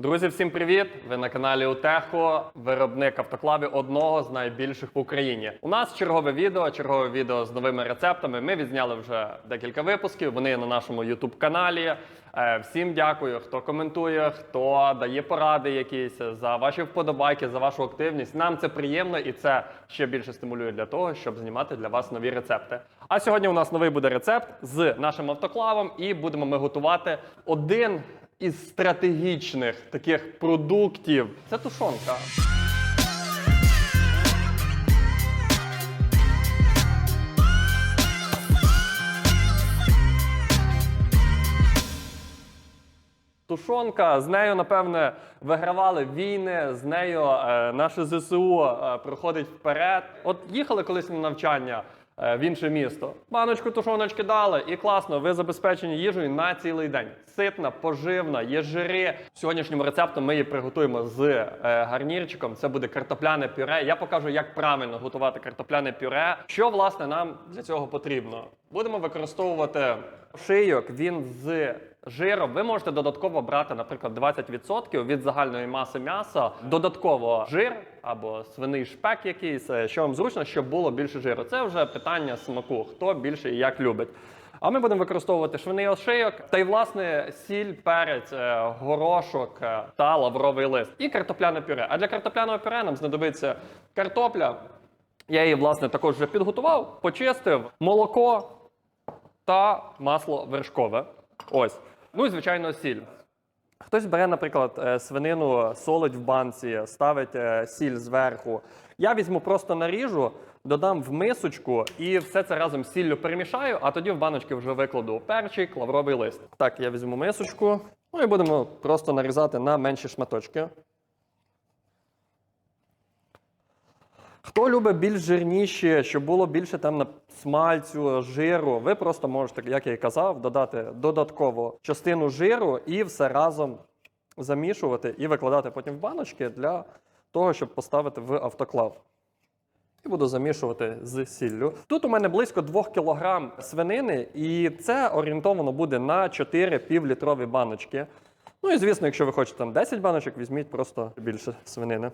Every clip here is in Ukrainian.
Друзі, всім привіт! Ви на каналі Утехо, виробник автоклавів одного з найбільших в Україні. У нас чергове відео, чергове відео з новими рецептами. Ми відзняли вже декілька випусків. Вони на нашому youtube каналі. Е, Всім дякую, хто коментує, хто дає поради якісь за ваші вподобайки, за вашу активність. Нам це приємно і це ще більше стимулює для того, щоб знімати для вас нові рецепти. А сьогодні у нас новий буде рецепт з нашим автоклавом, і будемо ми готувати один із стратегічних таких продуктів це тушонка. Тушонка з нею, напевне, вигравали війни. З нею е, наше ЗСУ е, проходить вперед. От їхали колись на навчання в інше місто. Баночку тушоночки дали, і класно, ви забезпечені їжею на цілий день. Ситна, поживна, є жири. Сьогоднішнім рецептом ми її приготуємо з е, гарнірчиком. Це буде картопляне пюре. Я покажу, як правильно готувати картопляне пюре. Що власне нам для цього потрібно? Будемо використовувати шийок. Він з жиром. Ви можете додатково брати, наприклад, 20% від загальної маси м'яса. Додатково жир або свиний шпек якийсь, е, що вам зручно, щоб було більше жиру. Це вже питання смаку, хто більше і як любить. А ми будемо використовувати швиний ошийок та й власне сіль, перець, е, горошок е, та лавровий лист і картопляне пюре. А для картопляного пюре нам знадобиться картопля. Я її власне також вже підготував, почистив молоко та масло вершкове. Ось. Ну і звичайно, сіль. Хтось бере, наприклад, е, свинину, солить в банці, ставить е, сіль зверху. Я візьму просто наріжу, додам в мисочку і все це разом з сіллю перемішаю, а тоді в баночки вже викладу перчик, лавровий лист. Так, я візьму мисочку. Ну і будемо просто нарізати на менші шматочки. Хто любить більш жирніші, щоб було більше там смальцю, жиру, ви просто можете, як я і казав, додати додатково частину жиру і все разом замішувати і викладати потім в баночки для того, щоб поставити в автоклав. І буду замішувати з сіллю. Тут у мене близько 2 кг свинини, і це орієнтовано буде на 4 півлітрові баночки. Ну і звісно, якщо ви хочете там 10 баночок, візьміть просто більше свинини.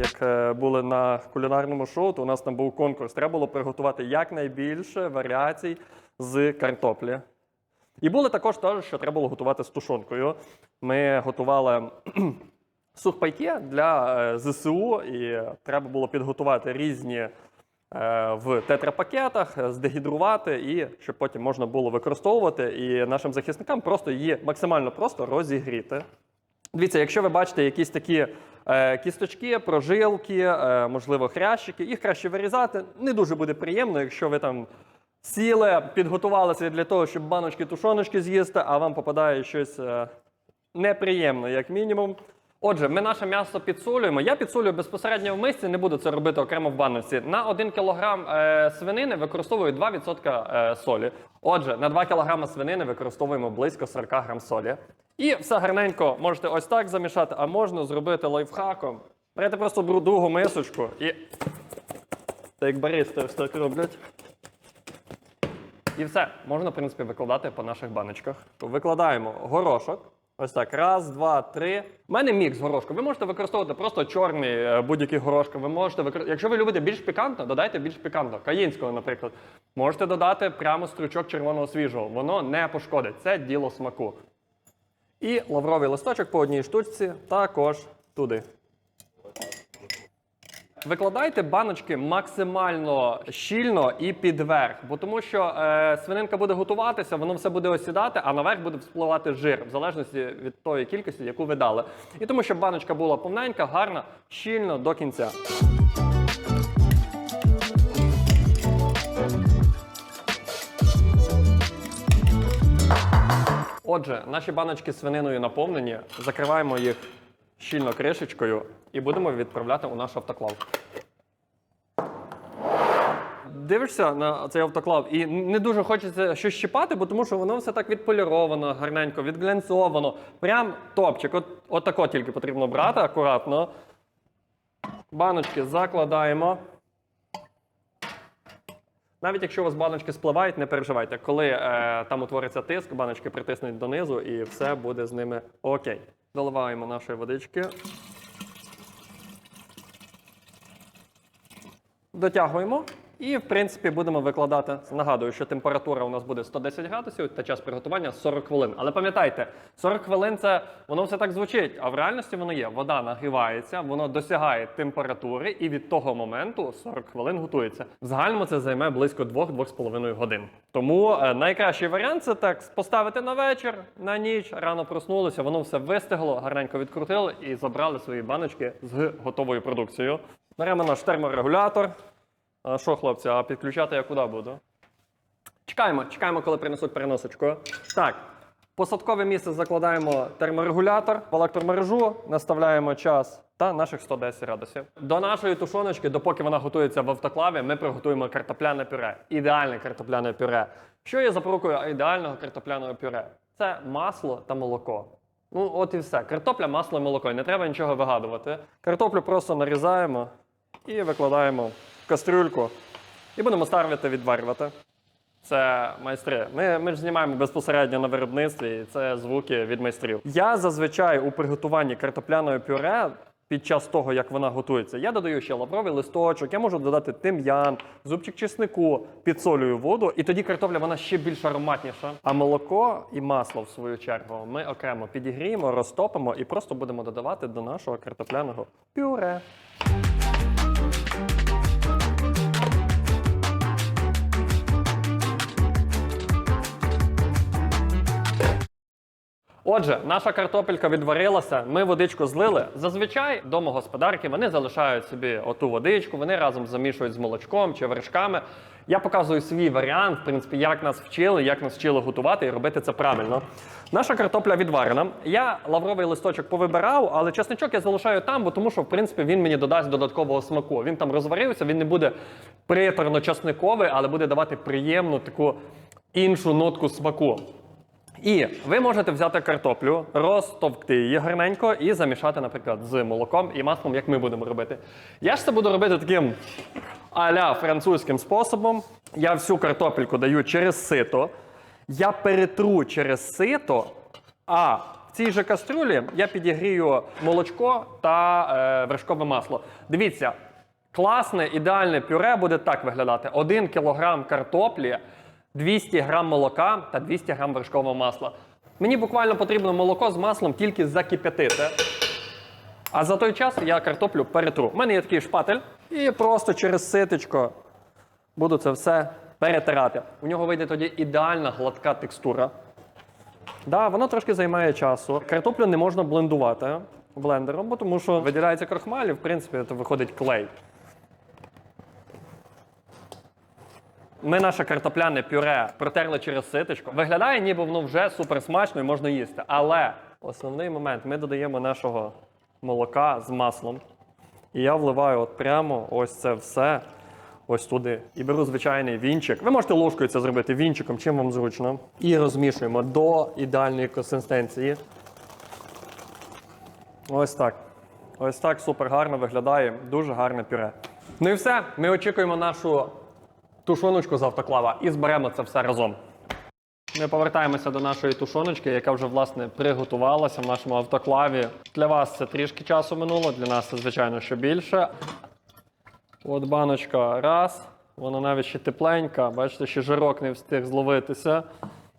Як е, були на кулінарному шоу, то у нас там був конкурс. Треба було приготувати якнайбільше варіацій з картоплі. І були також теж, що треба було готувати з тушонкою. Ми готували сухпайки для е, ЗСУ, і треба було підготувати різні е, в тетрапакетах, здегідрувати, і щоб потім можна було використовувати і нашим захисникам просто її максимально просто розігріти. Дивіться, якщо ви бачите якісь такі кісточки, прожилки, е, можливо, хрящики, їх краще вирізати. Не дуже буде приємно, якщо ви там сіли, підготувалися для того, щоб баночки тушоночки з'їсти, а вам попадає щось е, неприємне, як мінімум. Отже, ми наше м'ясо підсолюємо. Я підсолюю безпосередньо в мисці, не буду це робити окремо в баночці. На 1 кг е, свинини використовую 2% е, солі. Отже, на 2 кг свинини використовуємо близько 40 г солі. І все гарненько можете ось так замішати, а можна зробити лайфхаком. Берете просто другу мисочку і. Так як баристи ось так роблять. І все, можна, в принципі, викладати по наших баночках. Викладаємо горошок. Ось так. Раз, два, три. У мене мікс горошку. Ви можете використовувати просто чорний е, будь-який горошок. Ви можете викор... Якщо ви любите більш пікантно, додайте більш пікантно. Каїнського, наприклад. Можете додати прямо стручок червоного свіжого. Воно не пошкодить. Це діло смаку. І лавровий листочок по одній штучці також туди. Викладайте баночки максимально щільно і підверх, бо тому що е, свининка буде готуватися, воно все буде осідати, а наверх буде вспливати жир, в залежності від тої кількості, яку ви дали. І тому, щоб баночка була повненька, гарна, щільно до кінця. Отже, наші баночки свининою наповнені. Закриваємо їх щільно кришечкою і будемо відправляти у наш автоклав. Дивишся на цей автоклав і не дуже хочеться щось щипати, бо тому що воно все так відполіровано, гарненько, відглянцовано. Прям топчик. От, от тако тільки потрібно брати акуратно. Баночки закладаємо. Навіть якщо у вас баночки спливають, не переживайте. Коли е, там утвориться тиск, баночки притиснуть донизу і все буде з ними окей. Доливаємо нашої водички. Дотягуємо. І, в принципі, будемо викладати. Нагадую, що температура у нас буде 110 градусів та час приготування 40 хвилин. Але пам'ятайте, 40 хвилин це воно все так звучить, а в реальності воно є. Вода нагрівається, воно досягає температури, і від того моменту 40 хвилин готується. В загальному це займе близько 2-2,5 годин. Тому е, найкращий варіант це так поставити на вечір, на ніч, рано проснулися, воно все вистигло, гарненько відкрутили і забрали свої баночки з готовою продукцією. Беремо наш терморегулятор. А що, хлопці, а підключати я куди буду? Чекаємо, чекаємо, коли принесуть переносочку. Так, посадкове місце закладаємо терморегулятор в електромережу, наставляємо час та наших 110 градусів. До нашої тушоночки, допоки вона готується в автоклаві, ми приготуємо картопляне пюре. Ідеальне картопляне пюре. Що є запорукою ідеального картопляного пюре? Це масло та молоко. Ну, от і все. Картопля, масло і молоко. Не треба нічого вигадувати. Картоплю просто нарізаємо і викладаємо кастрюльку. І будемо ставити відварювати. Це майстри. Ми, ми ж знімаємо безпосередньо на виробництві, і це звуки від майстрів. Я зазвичай у приготуванні картопляної пюре. Під час того, як вона готується, я додаю ще лавровий листочок, я можу додати тим'ян, зубчик чеснику, підсолюю воду, і тоді картопля вона ще більш ароматніша. А молоко і масло, в свою чергу, ми окремо підігріємо, розтопимо і просто будемо додавати до нашого картопляного пюре. Отже, наша картопелька відварилася, ми водичку злили. Зазвичай домогосподарки вони залишають собі оту водичку, вони разом замішують з молочком чи вершками. Я показую свій варіант, в принципі, як нас вчили, як нас вчили готувати і робити це правильно. Наша картопля відварена. Я лавровий листочок повибирав, але чесничок я залишаю там, бо тому що в принципі він мені додасть додаткового смаку. Він там розварився, він не буде приторно часниковий, але буде давати приємну таку іншу нотку смаку. І ви можете взяти картоплю, розтовкти її гарненько і замішати, наприклад, з молоком і маслом, як ми будемо робити. Я ж це буду робити таким аля французьким способом. Я всю картопельку даю через сито, я перетру через сито, а в цій же кастрюлі я підігрію молочко та е, вершкове масло. Дивіться, класне, ідеальне пюре буде так виглядати: 1 кг картоплі. 200 грам молока та 200 грам вершкового масла. Мені буквально потрібно молоко з маслом тільки закип'ятити. А за той час я картоплю перетру. У мене є такий шпатель, і просто через ситочко буду це все перетирати. У нього вийде тоді ідеальна гладка текстура. Да, воно трошки займає часу. Картоплю не можна блендувати блендером, бо тому що виділяється крохмаль, і в принципі це виходить клей. Ми наше картопляне пюре протерли через ситочко. Виглядає, ніби воно вже супер смачно і можна їсти. Але основний момент ми додаємо нашого молока з маслом. І я вливаю от прямо ось це все ось туди. І беру звичайний вінчик. Ви можете ложкою це зробити вінчиком, чим вам зручно. І розмішуємо до ідеальної консистенції. Ось так. Ось так супер гарно виглядає. Дуже гарне пюре. Ну і все. Ми очікуємо нашу тушоночку з автоклава і зберемо це все разом. Ми повертаємося до нашої тушоночки, яка вже власне приготувалася в нашому автоклаві. Для вас це трішки часу минуло, для нас це, звичайно, що більше. От баночка раз. Вона навіть ще тепленька, бачите, ще жирок не встиг зловитися.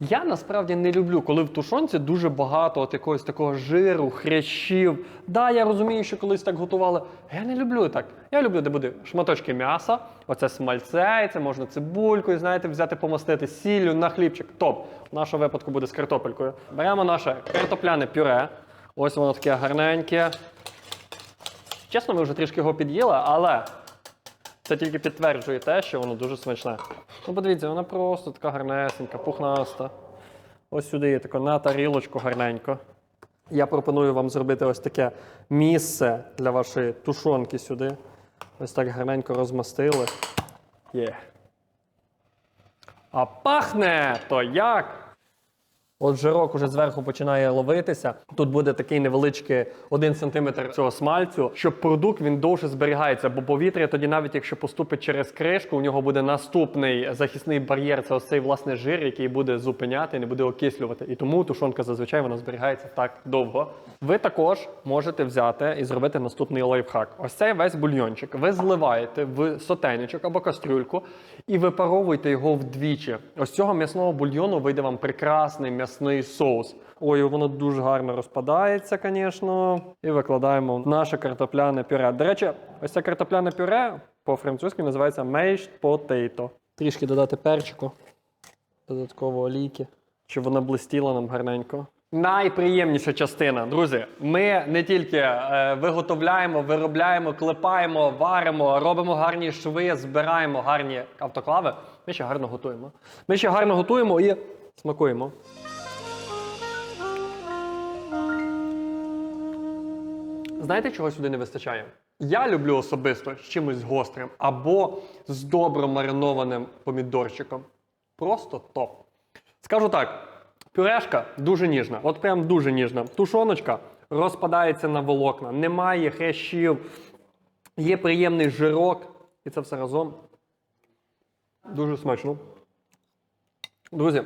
Я насправді не люблю, коли в тушонці дуже багато от якогось такого жиру, хрящів. Да, я розумію, що колись так готували. Я не люблю так. Я люблю, де буде шматочки м'яса, оце смальце, це можна цибулькою, знаєте, взяти помастити сіллю на хлібчик. Топ. В нашому випадку буде з картопелькою. Беремо наше картопляне пюре. Ось воно таке гарненьке. Чесно, ми вже трішки його під'їли, але це тільки підтверджує те, що воно дуже смачне. Ну, подивіться, вона просто така гарнесенька, пухнаста. Ось сюди тако на тарілочку гарненько. Я пропоную вам зробити ось таке місце для вашої тушонки сюди. Ось так гарненько розмастили. Є. А пахне то як? От жирок уже зверху починає ловитися. Тут буде такий невеличкий 1 см цього смальцю, щоб продукт він довше зберігається, бо повітря тоді, навіть якщо поступить через кришку, у нього буде наступний захисний бар'єр. Це ось цей власне жир, який буде зупиняти, не буде окислювати. І тому тушонка зазвичай вона зберігається так довго. Ви також можете взяти і зробити наступний лайфхак. Ось цей весь бульйончик. Ви зливаєте в сотейничок або кастрюльку і випаровуєте його вдвічі. Ось цього м'ясного бульйону вийде вам прекрасний м'ясний соус. Ой, воно дуже гарно розпадається, звісно. І викладаємо наше картопляне пюре. До речі, ось це картопляне пюре по-французьки називається mashed potato. Трішки додати перчику, додатково олійки, щоб вона блистіла нам гарненько. Найприємніша частина, друзі. Ми не тільки е, виготовляємо, виробляємо, клепаємо, варимо, робимо гарні шви, збираємо гарні автоклави. Ми ще гарно готуємо. Ми ще гарно готуємо і смакуємо. Знаєте, чого сюди не вистачає? Я люблю особисто з чимось гострим або з добре маринованим помідорчиком. Просто топ. Скажу так: пюрешка дуже ніжна, от прям дуже ніжна. Тушоночка розпадається на волокна, немає хрящів, є приємний жирок, і це все разом дуже смачно. Друзі,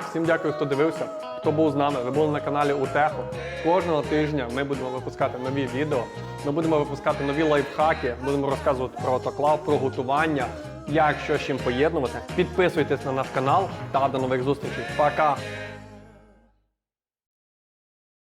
всім дякую, хто дивився, хто був з нами. Ви були на каналі Утехо. Кожного тижня ми будемо випускати нові відео. Ми будемо випускати нові лайфхаки, будемо розказувати про автоклав, про готування, як що з чим поєднувати. Підписуйтесь на наш канал та до нових зустрічей. Пока!